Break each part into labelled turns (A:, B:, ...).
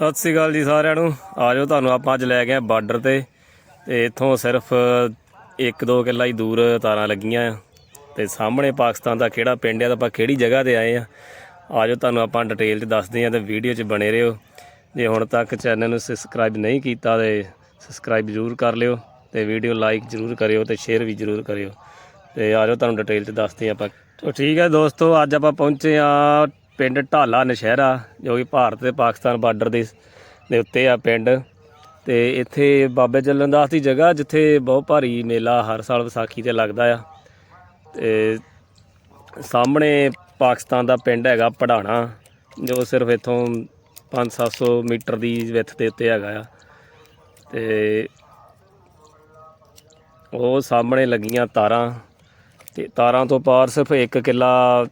A: ਸਤਿ ਸ੍ਰੀ ਅਕਾਲ ਜੀ ਸਾਰਿਆਂ ਨੂੰ। ਆ ਜਾਓ ਤੁਹਾਨੂੰ ਆਪਾਂ ਅੱਜ ਲੈ ਗਏ ਆ ਬਾਰਡਰ ਤੇ। ਤੇ ਇੱਥੋਂ ਸਿਰਫ 1-2 ਕਿੱਲਾ ਹੀ ਦੂਰ ਤਾਰਾਂ ਲੱਗੀਆਂ ਆ। ਤੇ ਸਾਹਮਣੇ ਪਾਕਿਸਤਾਨ ਦਾ ਕਿਹੜਾ ਪਿੰਡ ਆ ਤਾਂ ਆਪਾਂ ਕਿਹੜੀ ਜਗ੍ਹਾ ਤੇ ਆਏ ਆ। ਜਾਓ ਤੁਹਾਨੂੰ ਆਪਾਂ ਡਿਟੇਲ 'ਚ ਦੱਸਦੇ ਆ ਤੇ ਵੀਡੀਓ 'ਚ ਬਣੇ ਰਹੋ। ਜੇ ਹੁਣ ਤੱਕ ਚੈਨਲ ਨੂੰ ਸਬਸਕ੍ਰਾਈਬ ਨਹੀਂ ਕੀਤਾ ਤੇ ਸਬਸਕ੍ਰਾਈਬ ਜ਼ਰੂਰ ਕਰ ਲਿਓ ਤੇ ਵੀਡੀਓ ਲਾਈਕ ਜ਼ਰੂਰ ਕਰਿਓ ਤੇ ਸ਼ੇਅਰ ਵੀ ਜ਼ਰੂਰ ਕਰਿਓ। ਤੇ ਜਾਓ ਤੁਹਾਨੂੰ ਡਿਟੇਲ 'ਚ ਦੱਸਦੇ ਆ ਆਪਾਂ। ਤੋ ਠੀਕ ਹੈ ਦੋਸਤੋ, ਅੱਜ ਆਪਾਂ ਪਹੁੰਚੇ ਆ ਪਿੰਡ ਢਾਲਾ ਨਸ਼ਹਿਰਾ, ਜੋ ਕਿ ਭਾਰਤ ਤੇ ਪਾਕਿਸਤਾਨ ਬਾਰਡਰ ਦੇ ਦੇ ਉੱਤੇ ਆ ਪਿੰਡ। ਤੇ ਇੱਥੇ ਬਾਬੇ ਚੱਲਣ ਦਾਸ ਦੀ ਜਗ੍ਹਾ, ਜਿੱਥੇ ਬਹੁਤ ਭਾਰੀ ਮੇਲਾ ਹਰ ਸਾਲ ਵਿਸਾਖੀ ਤੇ ਲੱਗਦਾ ਆ। ਤੇ ਸਾਹਮਣੇ ਪਾਕਿਸਤਾਨ ਦਾ ਪਿੰਡ ਹੈਗਾ ਪੜਾਣਾ, ਜੋ ਸਿਰਫ ਇੱਥੋਂ 5-700 ਮੀਟਰ ਦੀ ਵਿੱਥ ਦੇ ਉੱਤੇ ਹੈਗਾ ਆ। ਤੇ ਉਹ ਸਾਹਮਣੇ ਲੱਗੀਆਂ ਤਾਰਾਂ, ਤੇ ਤਾਰਾਂ ਤੋਂ ਪਾਰ ਸਿਰਫ ਇੱਕ ਕਿੱਲਾ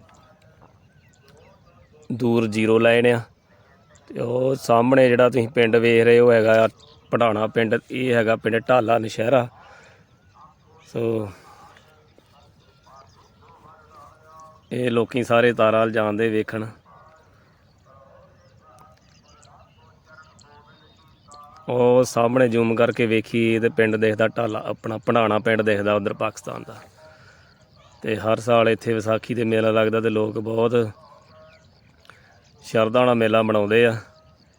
A: ਦੂਰ ਜ਼ੀਰੋ ਲਾਈਨ ਆ। ਤੇ ਉਹ ਸਾਹਮਣੇ ਜਿਹੜਾ ਤੁਸੀਂ ਪਿੰਡ ਵੇਖ ਰਹੇ ਹੋ ਹੈਗਾ ਆ, ਪੜਾਣਾ ਪਿੰਡ, ਇਹ ਹੈਗਾ ਪਿੰਡ ਢਾਲਾ ਨਸ਼ਹਿਰਾ। ਸੋ ਇਹ ਲੋਕੀ ਸਾਰੇ ਤਾਰਾਂ ਵੱਲ ਜਾਂਦੇ ਵੇਖਣ। ਉਹ ਸਾਹਮਣੇ ਜ਼ੂਮ ਕਰਕੇ ਵੇਖੀ ਤੇ ਪਿੰਡ ਦੇਖਦਾ ਢਾਲਾ, ਆਪਣਾ ਪੜਾਣਾ ਪਿੰਡ ਦੇਖਦਾ ਉਧਰ ਪਾਕਿਸਤਾਨ ਦਾ। ਤੇ ਹਰ ਸਾਲ ਇੱਥੇ ਵਿਸਾਖੀ 'ਤੇ ਮੇਲਾ ਲੱਗਦਾ ਤੇ ਲੋਕ ਬਹੁਤ ਸ਼ਰਧਾ ਨਾਲ ਮੇਲਾ ਮਨਾਉਂਦੇ ਆ।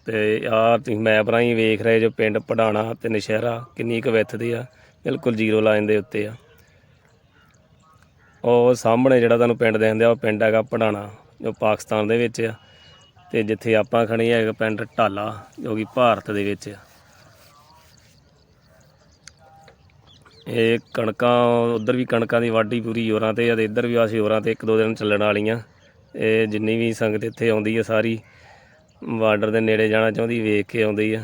A: ਤੇ ਆਹ ਤੁਸੀਂ ਮੈਪ ਰਾਹੀਂ ਵੇਖ ਰਹੇ ਜੋ ਪਿੰਡ ਪੜਾਣਾ ਤੇ ਨਸ਼ਹਿਰਾ, ਕਿੰਨੀ ਕੁ ਵਿੱਥ ਆ। ਬਿਲਕੁਲ ਜ਼ੀਰੋ ਲਾਈਨ ਦੇ ਉੱਤੇ ਆ। ਉਹ ਸਾਹਮਣੇ ਜਿਹੜਾ ਤੁਹਾਨੂੰ ਪਿੰਡ ਦੇਖਦੇ ਆ ਉਹ ਪਿੰਡ ਹੈਗਾ ਪੜਾਣਾ, ਜੋ ਪਾਕਿਸਤਾਨ ਦੇ ਵਿੱਚ ਆ। ਤੇ ਜਿੱਥੇ ਆਪਾਂ ਖੜੇ ਹੈਗਾ ਪਿੰਡ ਢਾਲਾ, ਜੋ ਕਿ ਭਾਰਤ ਦੇ ਵਿੱਚ ਆ। ਇਹ ਕਣਕਾਂ, ਉਧਰ ਵੀ ਕਣਕਾਂ ਦੀ ਵਾਢੀ ਪੂਰੀ ਜ਼ੋਰਾਂ ਤੇ ਆ ਤੇ ਇੱਧਰ ਵੀ ਆਸੀ ਜ਼ੋਰਾਂ ਤੇ ਇੱਕ ਦੋ ਦਿਨ ਚੱਲਣ ਵਾਲੀਆਂ। ਇਹ ਜਿੰਨੀ ਵੀ ਸੰਗਤ ਇੱਥੇ ਆਉਂਦੀ ਹੈ ਸਾਰੀ, ਬਾਰਡਰ ਦੇ ਨੇੜੇ ਜਾਣਾ ਚਾਹੁੰਦੀ, ਵੇਖ ਕੇ ਆਉਂਦੀ ਆ।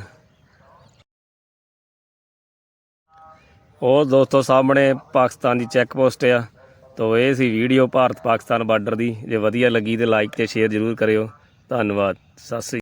A: ਉਹ ਦੋਸਤੋ ਸਾਹਮਣੇ ਪਾਕਿਸਤਾਨ ਦੀ ਚੈੱਕ ਪੋਸਟ ਆ, ਤੋ ਇਹ ਸੀ ਵੀਡੀਓ ਭਾਰਤ ਪਾਕਿਸਤਾਨ ਬਾਰਡਰ ਦੀ, ਜੇ ਵਧੀਆ ਲੱਗੀ ਤੇ ਲਾਈਕ ਤੇ ਸ਼ੇਅਰ ਜ਼ਰੂਰ ਕਰਿਓ। ਧੰਨਵਾਦ, ਸਤਿ ਸ੍ਰੀ